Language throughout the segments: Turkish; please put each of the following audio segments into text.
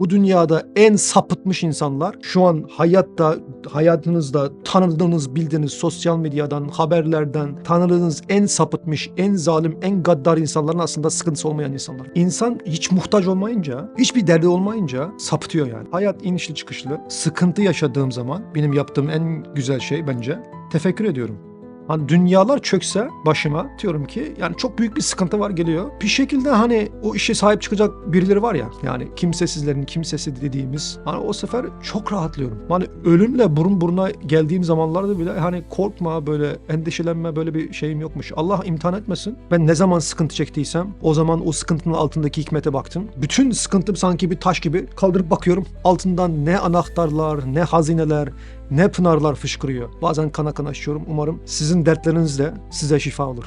Bu dünyada en sapıtmış insanlar şu an hayatta, hayatınızda tanıdığınız, bildiğiniz sosyal medyadan, haberlerden tanıdığınız en sapıtmış, en zalim, en gaddar insanların aslında sıkıntısı olmayan insanlar. İnsan hiç muhtaç olmayınca, hiçbir derdi olmayınca sapıtıyor yani. Hayat inişli çıkışlı. Sıkıntı yaşadığım zaman benim yaptığım en güzel şey bence tefekkür ediyorum. Hani dünyalar çökse başıma diyorum ki yani çok büyük bir sıkıntı var geliyor. Bir şekilde hani o işe sahip çıkacak birileri var ya yani kimsesizlerin kimsesi dediğimiz hani o sefer çok rahatlıyorum. Hani ölümle burun buruna geldiğim zamanlarda bile hani korkma böyle endişelenme böyle bir şeyim yokmuş. Allah imtihan etmesin. Ben ne zaman sıkıntı çektiysem o zaman o sıkıntının altındaki hikmete baktım. Bütün sıkıntım sanki bir taş gibi kaldırıp bakıyorum. Altından ne anahtarlar ne hazineler ne pınarlar fışkırıyor. Bazen kana kana açıyorum. Umarım sizin dertleriniz de size şifa olur.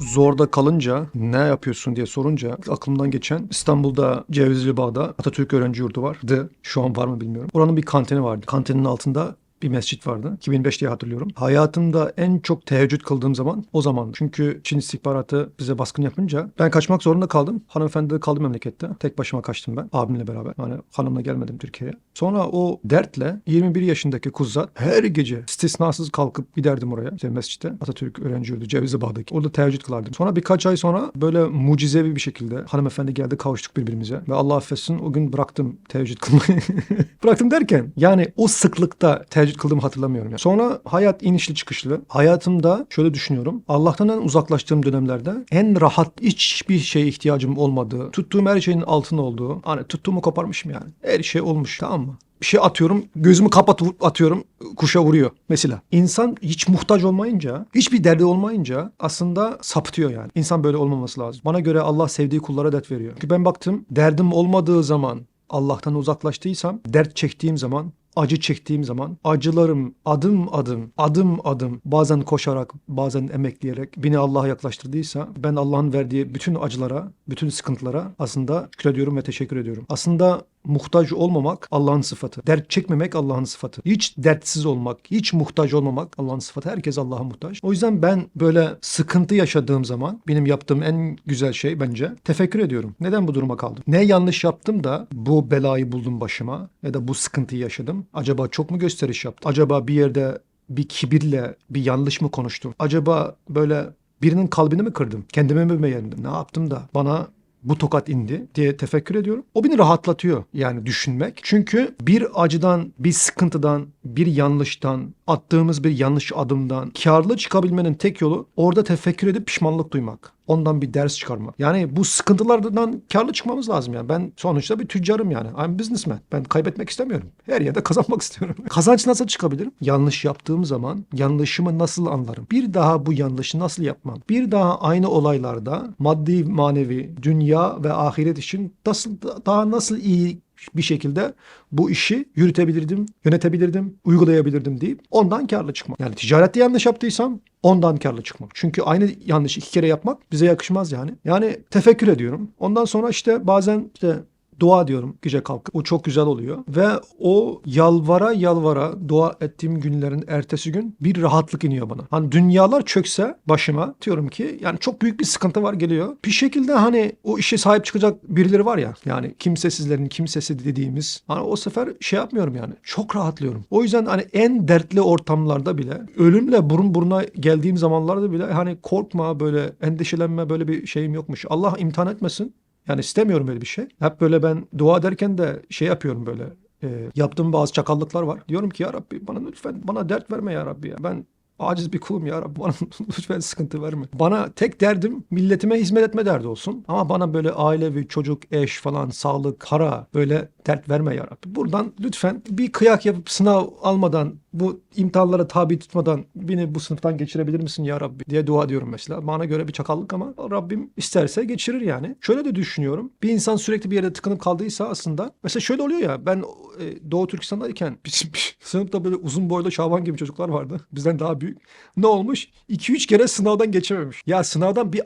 Zorda kalınca ne yapıyorsun diye sorunca aklımdan geçen İstanbul'da Cevizli Bağ'da Atatürk Öğrenci Yurdu vardı. Şu an var mı bilmiyorum. Oranın bir kantini vardı. Kantinin altında bir mescit vardı. 2005 diye hatırlıyorum. Hayatımda en çok teheccüd kıldığım zaman o zaman. Çünkü Çin istihbaratı bize baskın yapınca ben kaçmak zorunda kaldım. Hanımefendi de kaldı memlekette. Tek başıma kaçtım ben abimle beraber. Yani hanımla gelmedim Türkiye'ye. Sonra o dertle 21 yaşındaki kuzzat her gece istisnasız kalkıp giderdim oraya. İşte mescite. Atatürk öğrenci yurdu Cevizli Bağ'daki. Orada teheccüd kılardım. Sonra birkaç ay sonra böyle mucizevi bir şekilde hanımefendi geldi kavuştuk birbirimize. Ve Allah affetsin o gün bıraktım teheccüd kılmayı. bıraktım derken yani o sıklıkta teheccüd kıldığımı hatırlamıyorum. Yani. Sonra hayat inişli çıkışlı. Hayatımda şöyle düşünüyorum. Allah'tan en uzaklaştığım dönemlerde en rahat hiçbir şeye ihtiyacım olmadığı, tuttuğum her şeyin altın olduğu, hani tuttuğumu koparmışım yani. Her şey olmuş tamam mı? bir şey atıyorum, gözümü kapatıp atıyorum, kuşa vuruyor mesela. İnsan hiç muhtaç olmayınca, hiçbir derdi olmayınca aslında sapıtıyor yani. İnsan böyle olmaması lazım. Bana göre Allah sevdiği kullara dert veriyor. Çünkü ben baktım, derdim olmadığı zaman Allah'tan uzaklaştıysam, dert çektiğim zaman acı çektiğim zaman acılarım adım adım adım adım bazen koşarak bazen emekleyerek beni Allah'a yaklaştırdıysa ben Allah'ın verdiği bütün acılara bütün sıkıntılara aslında şükrediyorum ve teşekkür ediyorum. Aslında muhtaç olmamak Allah'ın sıfatı. Dert çekmemek Allah'ın sıfatı. Hiç dertsiz olmak, hiç muhtaç olmamak Allah'ın sıfatı. Herkes Allah'a muhtaç. O yüzden ben böyle sıkıntı yaşadığım zaman benim yaptığım en güzel şey bence tefekkür ediyorum. Neden bu duruma kaldım? Ne yanlış yaptım da bu belayı buldum başıma ya da bu sıkıntıyı yaşadım? Acaba çok mu gösteriş yaptım? Acaba bir yerde bir kibirle bir yanlış mı konuştum? Acaba böyle birinin kalbini mi kırdım? Kendime mi beğendim? Ne yaptım da bana bu tokat indi diye tefekkür ediyorum. O beni rahatlatıyor yani düşünmek. Çünkü bir acıdan, bir sıkıntıdan, bir yanlıştan, attığımız bir yanlış adımdan karlı çıkabilmenin tek yolu orada tefekkür edip pişmanlık duymak. Ondan bir ders çıkarmak. Yani bu sıkıntılardan karlı çıkmamız lazım yani. Ben sonuçta bir tüccarım yani. I'm businessman. Ben kaybetmek istemiyorum. Her yerde kazanmak istiyorum. Kazanç nasıl çıkabilirim? Yanlış yaptığım zaman yanlışımı nasıl anlarım? Bir daha bu yanlışı nasıl yapmam? Bir daha aynı olaylarda maddi, manevi, dünya ve ahiret için nasıl daha nasıl iyi bir şekilde bu işi yürütebilirdim, yönetebilirdim, uygulayabilirdim deyip ondan karlı çıkmak. Yani ticarette yanlış yaptıysam ondan karlı çıkmak. Çünkü aynı yanlış iki kere yapmak bize yakışmaz yani. Yani tefekkür ediyorum. Ondan sonra işte bazen işte dua diyorum gece kalkıp. O çok güzel oluyor. Ve o yalvara yalvara dua ettiğim günlerin ertesi gün bir rahatlık iniyor bana. Hani dünyalar çökse başıma diyorum ki yani çok büyük bir sıkıntı var geliyor. Bir şekilde hani o işe sahip çıkacak birileri var ya. Yani kimsesizlerin kimsesi dediğimiz. Hani o sefer şey yapmıyorum yani. Çok rahatlıyorum. O yüzden hani en dertli ortamlarda bile ölümle burun buruna geldiğim zamanlarda bile hani korkma böyle endişelenme böyle bir şeyim yokmuş. Allah imtihan etmesin. Yani istemiyorum öyle bir şey. Hep böyle ben dua ederken de şey yapıyorum böyle. E, yaptığım bazı çakallıklar var. Diyorum ki ya Rabbi bana lütfen bana dert verme ya Rabbi ya. Ben aciz bir kulum ya Rabbi bana lütfen sıkıntı verme. Bana tek derdim milletime hizmet etme derdi olsun. Ama bana böyle ailevi, çocuk, eş falan, sağlık, para böyle dert verme ya Rabbi. Buradan lütfen bir kıyak yapıp sınav almadan bu imtihanlara tabi tutmadan beni bu sınıftan geçirebilir misin ya Rabbi diye dua ediyorum mesela. Bana göre bir çakallık ama Rabbim isterse geçirir yani. Şöyle de düşünüyorum. Bir insan sürekli bir yerde tıkınıp kaldıysa aslında mesela şöyle oluyor ya ben e, Doğu Türkistan'dayken bizim sınıfta böyle uzun boylu Şaban gibi çocuklar vardı. Bizden daha büyük. Ne olmuş? 2-3 kere sınavdan geçememiş. Ya sınavdan bir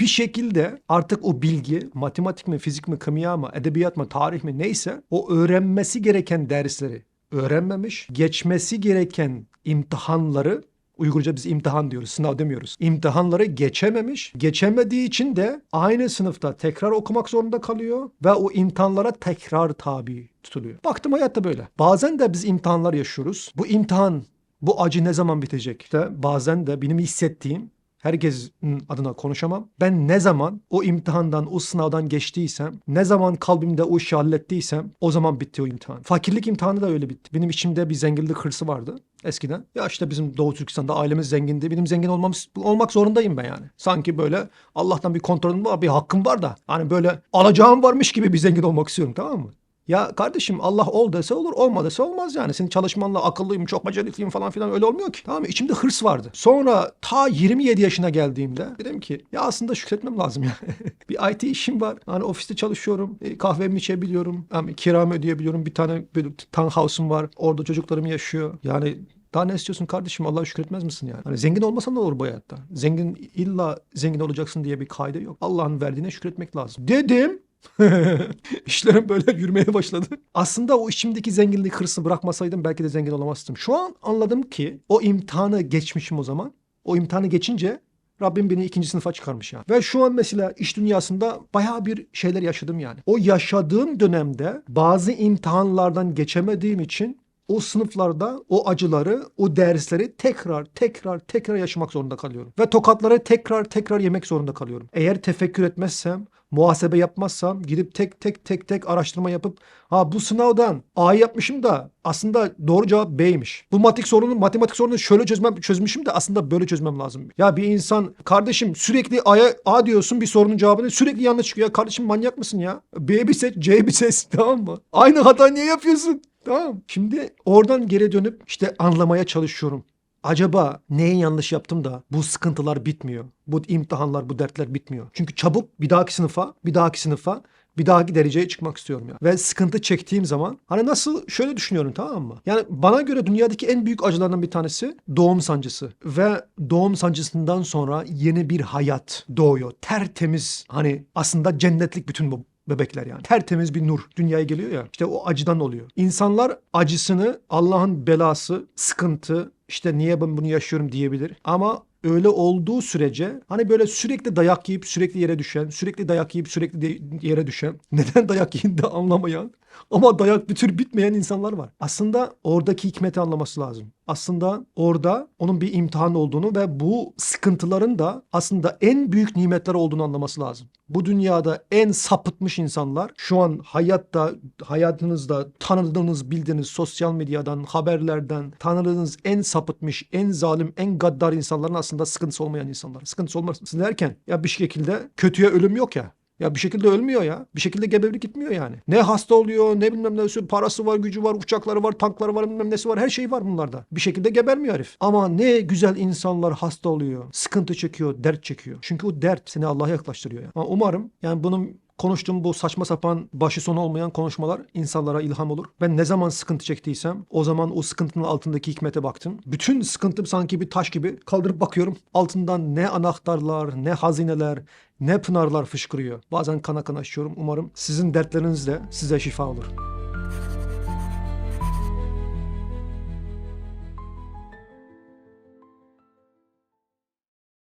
bir şekilde artık o bilgi matematik mi, fizik mi, kimya mı, edebiyat mı, tarih mi neyse o öğrenmesi gereken dersleri öğrenmemiş, geçmesi gereken imtihanları Uygurca biz imtihan diyoruz, sınav demiyoruz. İmtihanları geçememiş. Geçemediği için de aynı sınıfta tekrar okumak zorunda kalıyor ve o imtihanlara tekrar tabi tutuluyor. Baktım hayatta böyle. Bazen de biz imtihanlar yaşıyoruz. Bu imtihan, bu acı ne zaman bitecek? İşte bazen de benim hissettiğim herkesin adına konuşamam. Ben ne zaman o imtihandan, o sınavdan geçtiysem, ne zaman kalbimde o işi hallettiysem o zaman bitti o imtihan. Fakirlik imtihanı da öyle bitti. Benim içimde bir zenginlik hırsı vardı eskiden. Ya işte bizim Doğu Türkistan'da ailemiz zengindi. Benim zengin olmam, olmak zorundayım ben yani. Sanki böyle Allah'tan bir kontrolüm var, bir hakkım var da. Hani böyle alacağım varmış gibi bir zengin olmak istiyorum tamam mı? Ya kardeşim Allah ol dese olur, olma olmaz yani. Senin çalışmanla akıllıyım, çok becerikliyim falan filan öyle olmuyor ki. Tamam mı? İçimde hırs vardı. Sonra ta 27 yaşına geldiğimde dedim ki ya aslında şükretmem lazım ya. bir IT işim var. Hani ofiste çalışıyorum. e, Kahvemi içebiliyorum. Yani kiramı ödeyebiliyorum. Bir tane bir townhouse'um var. Orada çocuklarım yaşıyor. Yani daha ne istiyorsun kardeşim? Allah'a şükretmez misin yani? Hani zengin olmasan da olur bu hayatta. Zengin illa zengin olacaksın diye bir kaydı yok. Allah'ın verdiğine şükretmek lazım. Dedim. İşlerim böyle yürümeye başladı. Aslında o içimdeki zenginlik hırsını bırakmasaydım belki de zengin olamazdım. Şu an anladım ki o imtihanı geçmişim o zaman. O imtihanı geçince Rabbim beni ikinci sınıfa çıkarmış yani. Ve şu an mesela iş dünyasında bayağı bir şeyler yaşadım yani. O yaşadığım dönemde bazı imtihanlardan geçemediğim için o sınıflarda o acıları, o dersleri tekrar tekrar tekrar yaşamak zorunda kalıyorum. Ve tokatları tekrar tekrar yemek zorunda kalıyorum. Eğer tefekkür etmezsem, muhasebe yapmazsam, gidip tek tek tek tek araştırma yapıp ha bu sınavdan A yapmışım da aslında doğru cevap B'ymiş. Bu matematik sorunu matematik sorunu şöyle çözmem çözmüşüm de aslında böyle çözmem lazım. Ya bir insan kardeşim sürekli A'ya A diyorsun bir sorunun cevabını sürekli yanlış çıkıyor. Ya kardeşim manyak mısın ya? B bir seç, C bir seç tamam mı? Aynı hata niye yapıyorsun? Tamam. Şimdi oradan geri dönüp işte anlamaya çalışıyorum. Acaba neyi yanlış yaptım da bu sıkıntılar bitmiyor? Bu imtihanlar, bu dertler bitmiyor. Çünkü çabuk bir dahaki sınıfa, bir dahaki sınıfa, bir dahaki dereceye çıkmak istiyorum ya. Ve sıkıntı çektiğim zaman hani nasıl şöyle düşünüyorum tamam mı? Yani bana göre dünyadaki en büyük acılardan bir tanesi doğum sancısı. Ve doğum sancısından sonra yeni bir hayat doğuyor. Tertemiz hani aslında cennetlik bütün bu bebekler yani. Tertemiz bir nur dünyaya geliyor ya. İşte o acıdan oluyor. İnsanlar acısını Allah'ın belası, sıkıntı, işte niye ben bunu yaşıyorum diyebilir. Ama öyle olduğu sürece hani böyle sürekli dayak yiyip sürekli yere düşen, sürekli dayak yiyip sürekli yere düşen, neden dayak yiyip de anlamayan ama dayak bir tür bitmeyen insanlar var. Aslında oradaki hikmeti anlaması lazım. Aslında orada onun bir imtihan olduğunu ve bu sıkıntıların da aslında en büyük nimetler olduğunu anlaması lazım. Bu dünyada en sapıtmış insanlar şu an hayatta, hayatınızda tanıdığınız, bildiğiniz sosyal medyadan, haberlerden tanıdığınız en sapıtmış, en zalim, en gaddar insanların aslında sıkıntısı olmayan insanlar. Sıkıntısı olmasın derken ya bir şekilde kötüye ölüm yok ya. Ya bir şekilde ölmüyor ya. Bir şekilde gebelik gitmiyor yani. Ne hasta oluyor, ne bilmem nesi, parası var, gücü var, uçakları var, tankları var, bilmem nesi var. Her şey var bunlarda. Bir şekilde gebermiyor herif. Ama ne güzel insanlar hasta oluyor, sıkıntı çekiyor, dert çekiyor. Çünkü o dert seni Allah'a yaklaştırıyor. ya. Ama umarım yani bunun konuştuğum bu saçma sapan başı sonu olmayan konuşmalar insanlara ilham olur. Ben ne zaman sıkıntı çektiysem o zaman o sıkıntının altındaki hikmete baktım. Bütün sıkıntım sanki bir taş gibi kaldırıp bakıyorum. Altından ne anahtarlar, ne hazineler, ne pınarlar fışkırıyor. Bazen kana kana açıyorum. Umarım sizin dertleriniz de size şifa olur.